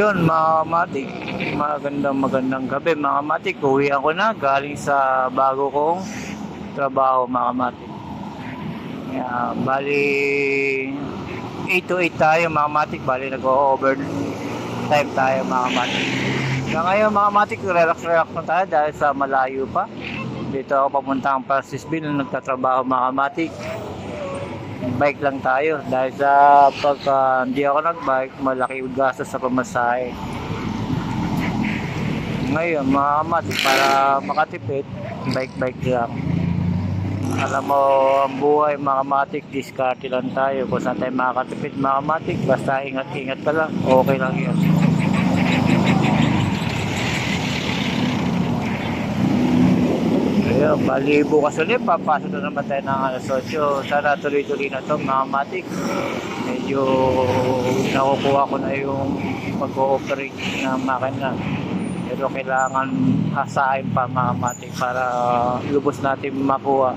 Yun mga kamatik, magandang magandang gabi mga kamatik. Uwi ako na galing sa bago kong trabaho mga kamatik. Yeah, bali 8 to 8 tayo mga kamatik, bali nag-over time tayo mga kamatik. Kaya ngayon mga kamatik, relax relax na tayo dahil sa malayo pa. Dito ako papunta ang Francisville, nagtatrabaho mga kamatik bike lang tayo. Dahil sa pagka hindi ako nag-bike malaki yung gastos sa pamasahe. Ngayon mga kamati para makatipid bike bike lang. Alam mo ang buhay mga kamatik diskarte lang tayo. Kung saan tayo makakatipid mga kamatik basta ingat ingat ka lang. Okay lang yun bali bukas ulit, papasok na naman tayo ng alas 8. Sana tuloy-tuloy na to mga matik. Medyo nakukuha ko na yung pag-ooperate ng makina. Pero kailangan hasain pa mga matik para lubos natin makuha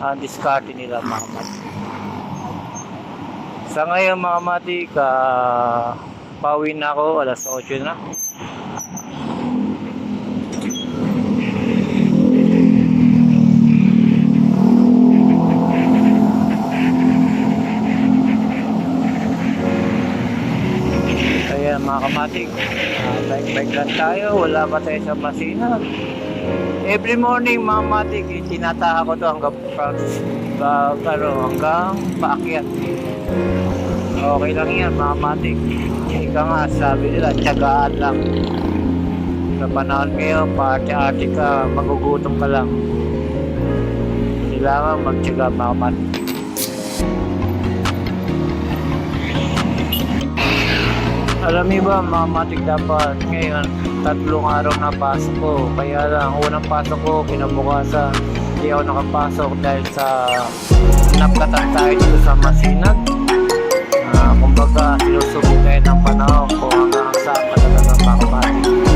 ang discarte nila mga matik. Sa ngayon mga matik, ah, pauwi na ako, alas 8 na. Kamatik, uh, bike-bike lang tayo, wala pa tayo sa masinag. Every morning mga kamatik, tinataha ko to hanggang uh, ano, hanggang paakyat. Okay lang yan mga kamatik. Ika nga, sabi nila, tiyagaan lang. Sa panahon ngayon, paarte-arte ka, magugutom ka lang. Kailangan magtiyaga mga kamatik. Alam niyo ba, mga matik dapat ngayon, tatlong araw na pasok ko. Kaya lang, unang pasok ko, kinabukasan, hindi ako nakapasok dahil sa napkatan tayo dito sa Masinag. Ah, kumbaga, sinusubok tayo ng panahon kung hanggang saan matatagal mga matik.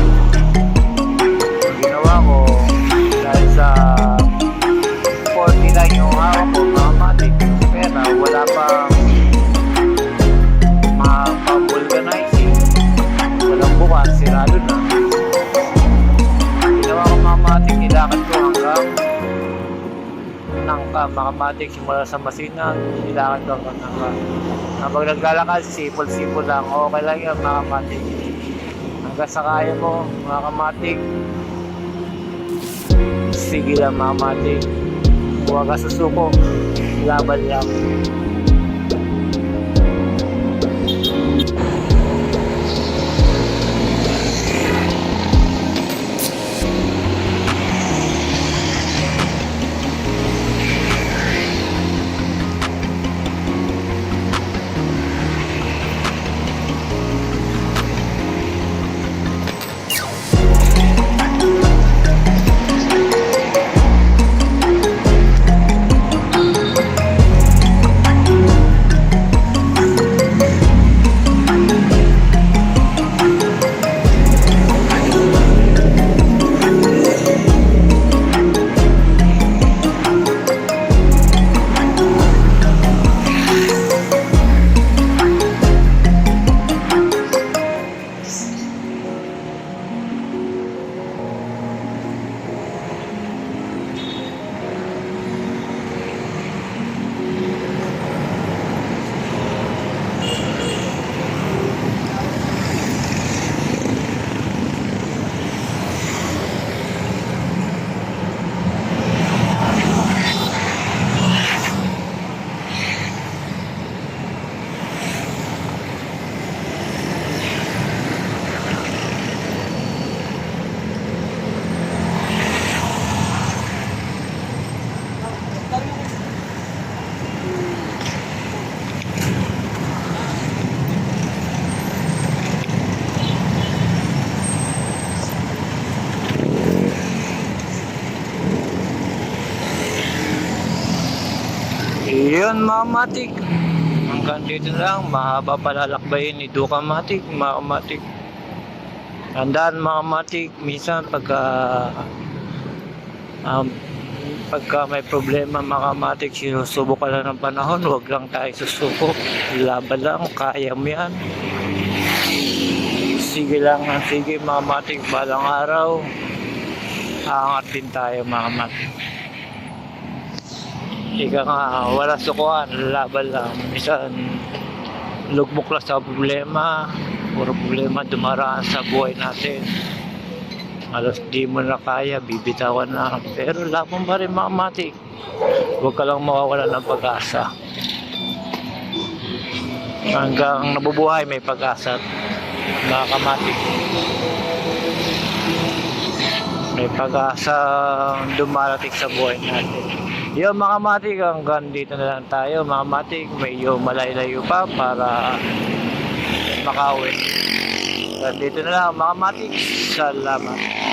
Nilakad ko hanggang nangka, makamatik simula sa masina nilakad ko hanggang nangka habang naglalakad, sipol-sipol lang. Okay lang yan makamatik hanggang sa kaya mo makamatik sige lang makamatik huwag ka susuko. Laban lang Yun mga matik. Hanggang dito lang, mahaba palalakbayin ni Duka Matik, mga matik. Tandaan mga matik, minsan pagka um, pagka may problema mga matik, sinusubok ka lang ng panahon, huwag lang tayo susuko. Laban lang, kaya mo yan. Sige lang, ang sige mga matik, balang araw. Aangat din tayo mga matik. Ika nga, wala sukuhan, laban lang. Minsan, lugmok lang sa problema. Puro problema dumaraan sa buhay natin. Halos di mo na kaya, bibitawan na. Pero laban pa rin mga matik. Huwag ka lang mawawala ng pag-asa. Hanggang nabubuhay may pag-asa. Mga kamatik. May pag-asa dumarating sa buhay natin. Yo mga matik, hanggang dito na lang tayo. Mga matik, medyo malayo pa para makauwi. Hanggang dito na lang mga matik. Salamat.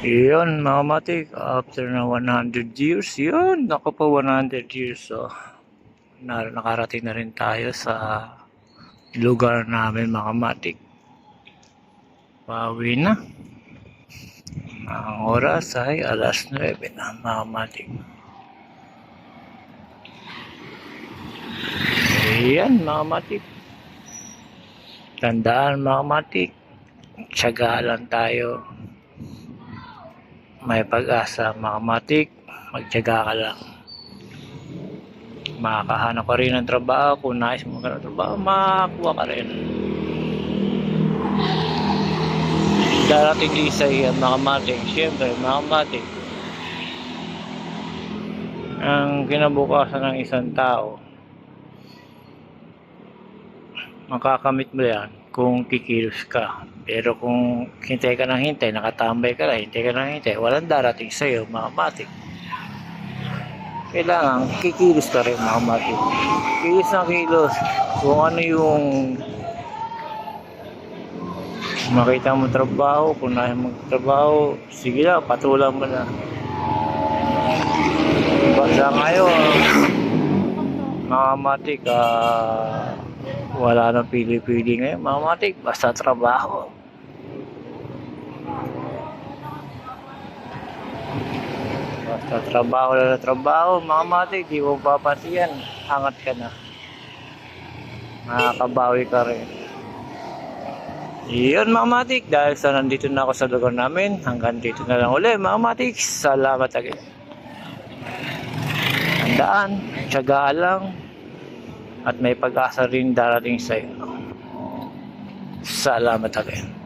Yun, mga matik, after na 100 years, yun, naku po 100 years, so, na, nakarating na rin tayo sa lugar namin, mga matik. Pauwi na. Ang oras ay alas 9 na, mga matik. Yan, mga matik. Tandaan, mga matik, tiyaga lang tayo may pag-asa mga matik magtiyaga ka lang. Makakahanap ka rin ng trabaho kung nais mo ka ng trabaho makakuha ka rin. Darating din sa iyo mga matik. Syempre mga ang kinabukasan ng isang tao makakamit mo yan kung kikilos ka. Pero kung hintay ka ng hintay, nakatambay ka lang, hintay ka ng hintay, walang darating sa'yo, mga matik. Kailangan, kikilos ka rin, mga matik. Kilos ng kilos. Kung ano yung makita mo trabaho, kung naya mo trabaho, sige lang, patulang mo na. Basta ngayon, mga matik, ah, wala nang pili-pili ngayon, mga basta trabaho. Basta trabaho na trabaho, mga matik, di mo papansin, angat ka na. Nakakabawi ka rin. Yun mga matik, dahil sa nandito na ako sa lugar namin, hanggang dito na lang uli mga matik, salamat again. Tandaan, tiyagaan lang, at may pag-asa rin darating sa iyo. Salamat again.